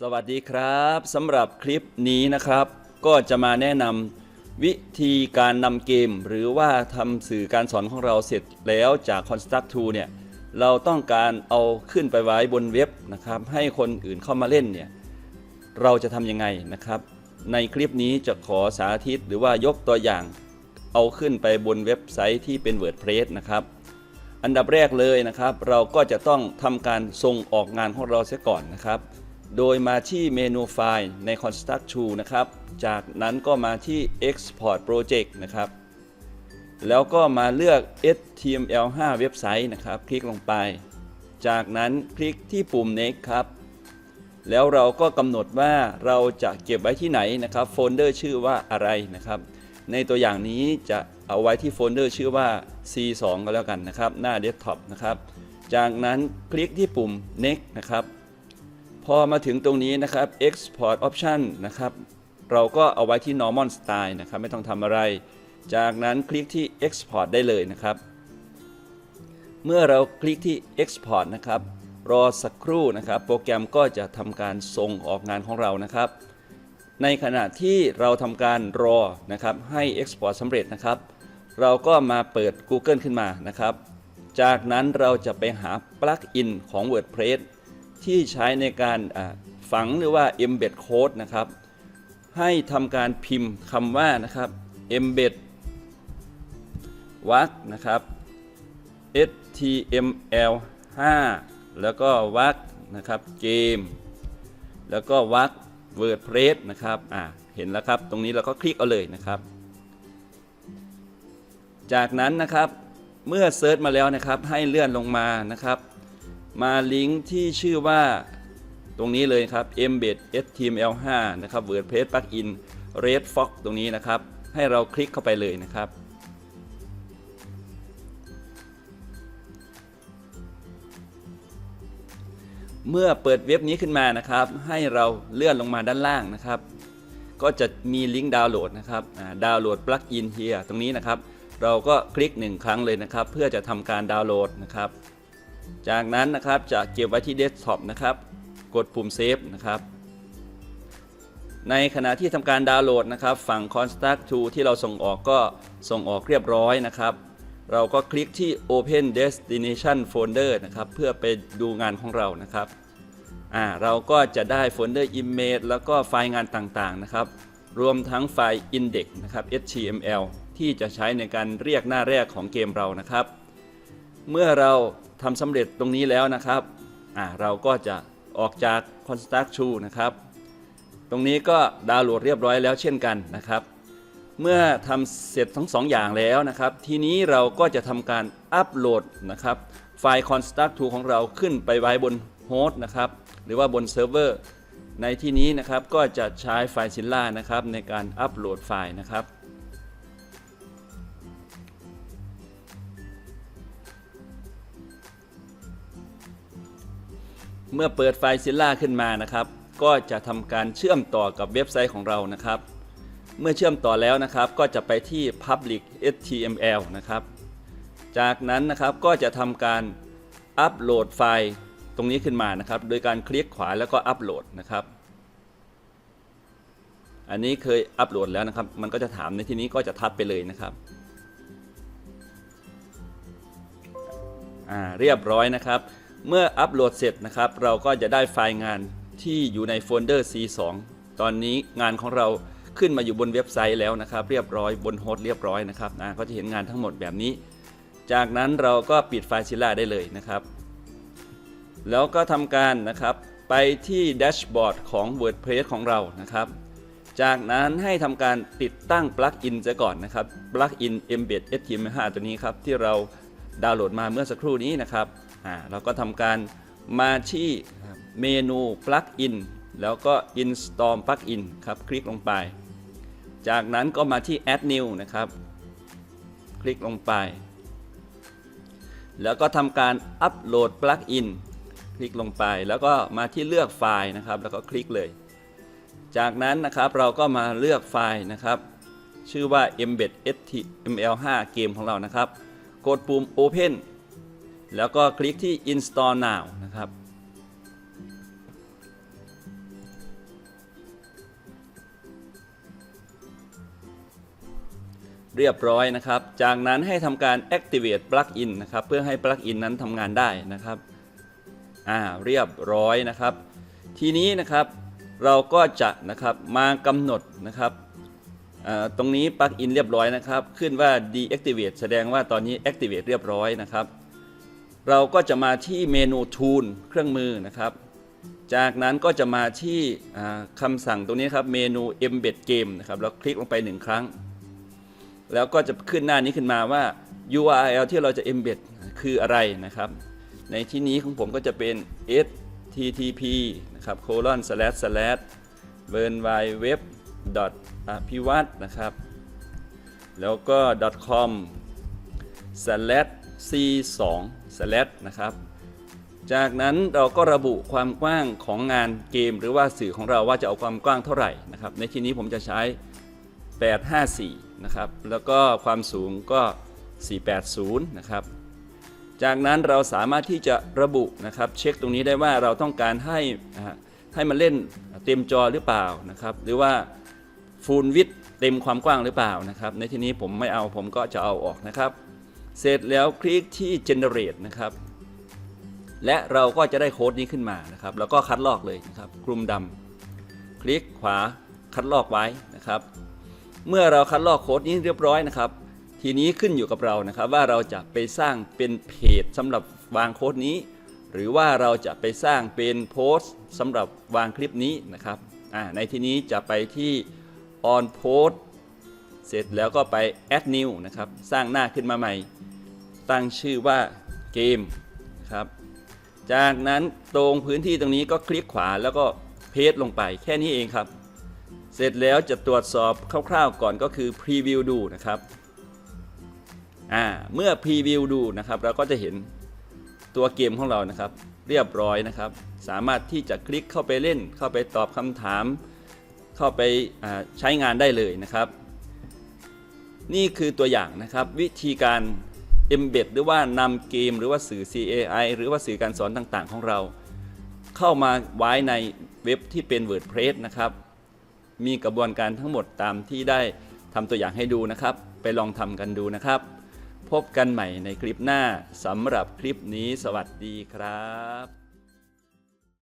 สวัสดีครับสำหรับคลิปนี้นะครับ ก็จะมาแนะนำวิธีการนำเกม หรือว่าทำสื่อการสอนของเราเสร็จแล้วจาก Construct 2เนี่ยเราต้องการเอาขึ้นไปไว้บนเว็บนะครับ ให้คนอื่นเข้ามาเล่นเนี่ยเราจะทำยังไงนะครับ ในคลิปนี้จะขอสาธิตหรือว่ายกตัวอย่างเอาขึ้นไปบนเว็บไซต์ที่เป็น WordPress นะครับ อันดับแรกเลยนะครับ เราก็จะต้องทำการส่งออกงานของเราเสียก่อนนะครับ โดยมาที่เมนูไฟล์ใน Construct 2นะครับ จากนั้นก็มาที่ Export Project นะครับ แล้วก็มาเลือก HTML5 เว็บไซต์นะครับ คลิกลงไป จากนั้นคลิกที่ปุ่ม Next ครับ แล้วเราก็กำหนดว่าเราจะเก็บไว้ที่ไหนนะครับโฟลเดอร์ชื่อว่าอะไรนะครับ ในตัวอย่างนี้จะเอาไว้ที่โฟลเดอร์ชื่อว่า C2 ก็แล้วกันนะครับ หน้าเดสก์ท็อปนะครับ จากนั้นคลิกที่ปุ่ม Next นะครับ พอมาถึงตรงนี้นะครับ Export Option นะครับ เราก็เอาไว้ที่ Normal Style นะครับ ไม่ต้องทำอะไร จากนั้นคลิกที่ Export ได้เลยนะครับ เมื่อเราคลิกที่ Export นะครับ รอสักครู่นะครับ โปรแกรมก็จะทำการส่งออกงานของเรานะครับ ในขณะที่เราทำการรอนะครับ ให้ Export สำเร็จนะครับ เราก็มาเปิด Google ขึ้นมานะครับ จากนั้นเราจะไปหาปลั๊กอินของ WordPress ที่ใช้ในการฝังหรือว่า embed code นะครับ ให้ทำการพิมพ์คำว่านะครับ embed วักนะครับ html 5 แล้วก็วักนะครับเกม แล้วก็วัก wordpress นะครับอ่าเห็นแล้วครับ ตรงนี้เราก็คลิกเอาเลยนะครับ จากนั้นนะครับ เมื่อเซิร์ชมาแล้วนะครับ ให้เลื่อนลงมานะครับ มาลิงก์ที่ชื่อว่าตรงนี้เลยครับ embed html5 นะครับ wordpress plugin red fox ตรงนี้นะครับ ให้เราคลิกเข้าไปเลยนะครับ เมื่อเปิดเว็บนี้ขึ้นมานะครับ ให้เราเลื่อนลงมาด้านล่างนะครับ ก็จะมีลิงก์ดาวน์โหลดนะครับดาวน์โหลดปลั๊กอินเฮียตรงนี้นะครับ เราก็คลิกหนึ่งครั้งเลยนะครับ เพื่อจะทำการดาวน์โหลดนะครับ จากนั้นนะครับจะเก็บไว้ที่เดสก์ท็อปนะครับ กดปุ่มเซฟนะครับ ในขณะที่ทำการดาวน์โหลดนะครับ ฝั่ง Construct 2ที่เราส่งออกก็ส่งออกเรียบร้อยนะครับ เราก็คลิกที่ Open Destination Folder นะครับ เพื่อไปดูงานของเรานะครับอ่าเราก็จะได้โฟลเดอร์ Image แล้วก็ไฟล์งานต่างๆนะครับ รวมทั้งไฟล์ Index นะครับ HTML ที่จะใช้ในการเรียกหน้าแรกของเกมเรานะครับ เมื่อเราทำสำเร็จตรงนี้แล้วนะครับเราก็จะออกจาก Construct 2นะครับ ตรงนี้ก็ดาวน์โหลดเรียบร้อยแล้วเช่นกันนะครับ เมื่อทำเสร็จทั้งสองอย่างแล้วนะครับ ทีนี้เราก็จะทำการอัปโหลดนะครับไฟล์ Construct 2ของเราขึ้นไปไว้บนโฮสต์นะครับ หรือว่าบนเซิร์ฟเวอร์ ในที่นี้นะครับก็จะใช้ไฟล์ Zilla นะครับในการอัปโหลดไฟล์นะครับ เมื่อเปิดไฟล์ Zilla ขึ้นมานะครับ ก็จะทำการเชื่อมต่อกับเว็บไซต์ของเรานะครับ เมื่อเชื่อมต่อแล้วนะครับ ก็จะไปที่ Public HTML นะครับ จากนั้นนะครับก็จะทำการอัปโหลดไฟล์ตรงนี้ขึ้นมานะครับ โดยการคลิกขวาแล้วก็อัปโหลดนะครับ อันนี้เคยอัปโหลดแล้วนะครับ มันก็จะถามในที่นี้ก็จะทับไปเลยนะครับอ่าเรียบร้อยนะครับ เมื่ออัปโหลดเสร็จนะครับ เราก็จะได้ไฟล์งานที่อยู่ในโฟลเดอร์ C2 ตอนนี้งานของเราขึ้นมาอยู่บนเว็บไซต์แล้วนะครับ เรียบร้อยบนโฮสต์เรียบร้อยนะครับนะก็จะเห็นงานทั้งหมดแบบนี้ จากนั้นเราก็ปิดไฟล์ซิล่าได้เลยนะครับ แล้วก็ทำการนะครับไปที่แดชบอร์ดของ WordPress ของเรานะครับ จากนั้นให้ทำการติดตั้งปลั๊กอินซะก่อนนะครับปลั๊กอิน Embed HTML5 ตัวนี้ครับที่เราดาวน์โหลดมาเมื่อสักครู่นี้นะครับ อ่าเราก็ทำการมาที่เมนูปลั๊กอินแล้วก็ install plugin ครับ คลิกลงไป จากนั้นก็มาที่ add new นะครับ คลิกลงไป แล้วก็ทำการอัปโหลดปลั๊กอินคลิกลงไป แล้วก็มาที่เลือกไฟล์นะครับ แล้วก็คลิกเลย จากนั้นนะครับเราก็มาเลือกไฟล์นะครับ ชื่อว่า embed html5 เกมของเรานะครับ กดปุ่ม open แล้วก็คลิกที่ install now นะครับ เรียบร้อยนะครับ จากนั้นให้ทำการ activate plugin นะครับ เพื่อให้ plugin นั้นทำงานได้นะครับ อ่า เรียบร้อยนะครับ ทีนี้นะครับเราก็จะนะครับมากำหนดนะครับตรงนี้ plugin เรียบร้อยนะครับ ขึ้นว่า deactivate แสดงว่าตอนนี้ activate เรียบร้อยนะครับ เราก็จะมาที่เมนู tool เครื่องมือนะครับ จากนั้นก็จะมาที่คำสั่งตรงนี้ครับเมนู embed game นะครับแล้วคลิกลงไปหนึ่งครั้ง แล้วก็จะขึ้นหน้านี้ขึ้นมาว่า URL ที่เราจะ embed คืออะไรนะครับ ในที่นี้ของผมก็จะเป็น http นะครับ colon slash slash w w w อภิวัตนะครับ แล้วก็ .com slash c 2 slash นะครับ จากนั้นเราก็ระบุความกว้างของงานเกม หรือว่าสื่อของเราว่าจะเอาความกว้างเท่าไหร่นะครับ ในที่นี้ผมจะใช้ 854 นะครับ แล้วก็ความสูงก็ 480 นะครับ จากนั้นเราสามารถที่จะระบุนะครับ เช็คตรงนี้ได้ว่าเราต้องการให้ให้มันเล่นเต็มจอหรือเปล่านะครับ หรือว่าฟูลวิดเต็มความกว้างหรือเปล่านะครับ ในที่นี้ผมไม่เอาผมก็จะเอาออกนะครับ เสร็จแล้วคลิกที่ generate นะครับ และเราก็จะได้โค้ดนี้ขึ้นมานะครับ แล้วก็คัดลอกเลยนะครับกลุ่มดำคลิกขวาคัดลอกไว้นะครับ เมื่อเราคัดลอกโค้ดนี้เรียบร้อยนะครับ ทีนี้ขึ้นอยู่กับเรานะครับ ว่าเราจะไปสร้างเป็นเพจสำหรับวางโค้ดนี้ หรือว่าเราจะไปสร้างเป็นโพสต์สำหรับวางคลิปนี้นะครับในที่นี้จะไปที่ on post เสร็จแล้วก็ไป add new นะครับ สร้างหน้าขึ้นมาใหม่ ตั้งชื่อว่าเกมครับ จากนั้นตรงพื้นที่ตรงนี้ก็คลิกขวาแล้วก็เพจลงไปแค่นี้เองครับ เสร็จแล้วจะตรวจสอบคร่าวๆก่อนก็คือ Preview ดูนะครับอ่าเมื่อ Preview ดูนะครับเราก็จะเห็นตัวเกมของเรานะครับ เรียบร้อยนะครับ สามารถที่จะคลิกเข้าไปเล่น เข้าไปตอบคำถาม เข้าไปใช้งานได้เลยนะครับ นี่คือตัวอย่างนะครับวิธีการ embed หรือว่านำเกมหรือว่าสื่อ CAI หรือว่าสื่อการสอนต่างๆ ของเรา เข้ามาไว้ในเว็บที่เป็น WordPress นะครับ มีกระบวนการทั้งหมดตามที่ได้ทำตัวอย่างให้ดูนะครับ ไปลองทำกันดูนะครับ พบกันใหม่ในคลิปหน้าสำหรับคลิปนี้สวัสดีครับ